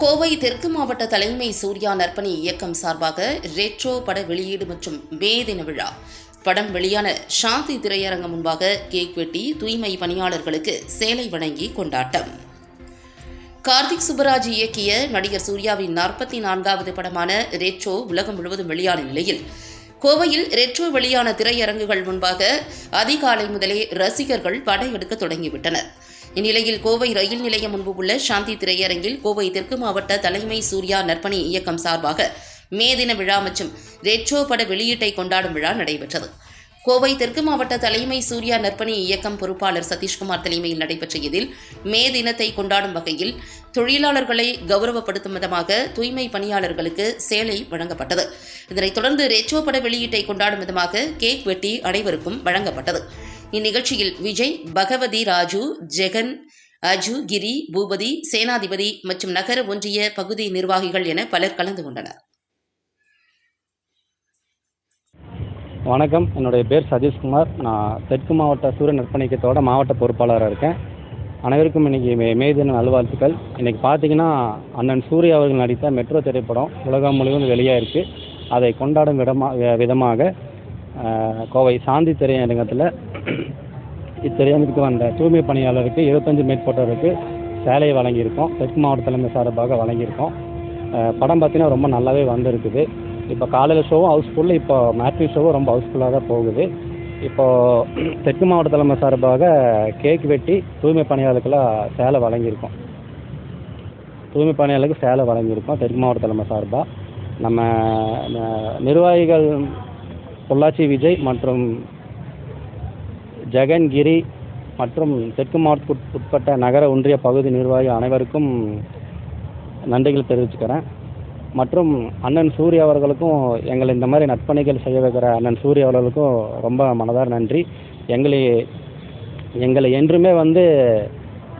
கோவை தெற்கு மாவட்ட தலைமை சூர்யா நற்பணி இயக்கம் சார்பாக ரெட்ரோ பட வெளியீடு மற்றும் மே தின விழா. படம் வெளியான சாந்தி திரையரங்கம் முன்பாக கேக் வெட்டி தூய்மை பணியாளர்களுக்கு சேலை வழங்கி கொண்டாட்டம். கார்த்திக் சுப்பராஜ் இயக்கிய நடிகர் சூர்யாவின் நாற்பத்தி நான்காவது படமான ரெட்ரோ உலகம் முழுவதும் வெளியான நிலையில் கோவையில் ரெட்ரோ வெளியான திரையரங்குகள் முன்பாக அதிகாலை முதலே ரசிகர்கள் படையெடுக்க தொடங்கிவிட்டனர். இந்நிலையில் கோவை ரயில் நிலையம் முன்பு உள்ள சாந்தி திரையரங்கில் கோவை தெற்கு மாவட்ட தலைமை சூர்யா நற்பணி இயக்கம் சார்பாக மே தின விழா மற்றும் ரெட்ரோ பட வெளியீட்டை கொண்டாடும் விழா நடைபெற்றது. கோவை தெற்கு மாவட்ட தலைமை சூர்யா நற்பணி இயக்கம் பொறுப்பாளர் சதீஷ்குமார் தலைமையில் நடைபெற்ற இதில் மே தினத்தை கொண்டாடும் வகையில் தொழிலாளர்களை கௌரவப்படுத்தும் விதமாக தூய்மை பணியாளர்களுக்கு சேலை வழங்கப்பட்டது. இதனைத் தொடர்ந்து ரெட்ரோ பட வெளியீட்டை கொண்டாடும் விதமாக கேக் வெட்டி அனைவருக்கும் வழங்கப்பட்டது. இந்நிகழ்ச்சியில் விஜய் பகவதி ராஜு ஜெகன் அஜு கிரி பூபதி சேனாதிபதி மற்றும் நகர ஒன்றிய பகுதி நிர்வாகிகள் என பலர் கலந்து கொண்டனர். வணக்கம். என்னுடைய பேர் சதீஷ்குமார். நான் தெற்கு மாவட்ட சூரிய நற்பணிக்கத்தோட மாவட்ட பொறுப்பாளராக இருக்கேன். அனைவருக்கும் இன்றைக்கி மே மே தின நல்வாழ்த்துக்கள். இன்றைக்கி பார்த்தீங்கன்னா அண்ணன் சூர்யா அவர்கள் நடித்த மெட்ரோ திரைப்படம் உலகம் முழுவதும் வெளியாயிருக்கு. அதை கொண்டாடும் விடமா விதமாக கோவை சாந்தி திரையரங்கத்தில் இத்திரையரங்கத்துக்கு வந்த தூய்மை பணியாளருக்கு இருபத்தஞ்சு மேற்பட்டோருக்கு சேலையை வழங்கியிருக்கோம். தெற்கு மாவட்ட தலைமை சார்பாக வழங்கியிருக்கோம். படம் பார்த்தீங்கன்னா ரொம்ப நல்லாவே வந்திருக்குது. இப்போ காலையில் ஷோவும் ஹவுஸ்ஃபுல்லு இப்போ மேட்ரி ஷோவும் ரொம்ப ஹவுஸ்ஃபுல்லாக தான் போகுது. இப்போது தெற்கு மாவட்ட தலைமை சார்பாக கேக் வெட்டி தூய்மை பணியாளருக்கெல்லாம் சேலை வழங்கியிருக்கோம். தூய்மை பணியாளருக்கு சேலை வழங்கியிருக்கோம் தெற்கு மாவட்ட தலைமை சார்பாக நம்ம ந- நிர்வாகிகள் பொள்ளாச்சி விஜய் மற்றும் ஜெகன்கிரி மற்றும் தெற்கு மாவட்டத்துக்கு உட்பட்ட நகர ஒன்றிய பகுதி நிர்வாகி அனைவருக்கும் நன்றிகள் தெரிவிச்சுக்கிறேன். மற்றும் அண்ணன் சூர்யா அவர்களுக்கும் எங்களை இந்த மாதிரி நற்பணிகள் செய்ய வைக்கிற அண்ணன் சூரிய அவர்களுக்கும் ரொம்ப மனதார் நன்றி. எங்களை எங்களை என்றுமே வந்து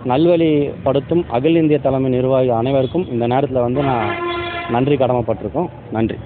நல்வழிப்படுத்தும் அகில இந்திய தலைமை நிர்வாகி அனைவருக்கும் இந்த நேரத்தில் வந்து நான் நன்றி கடமைப்பட்டிருக்கோம். நன்றி.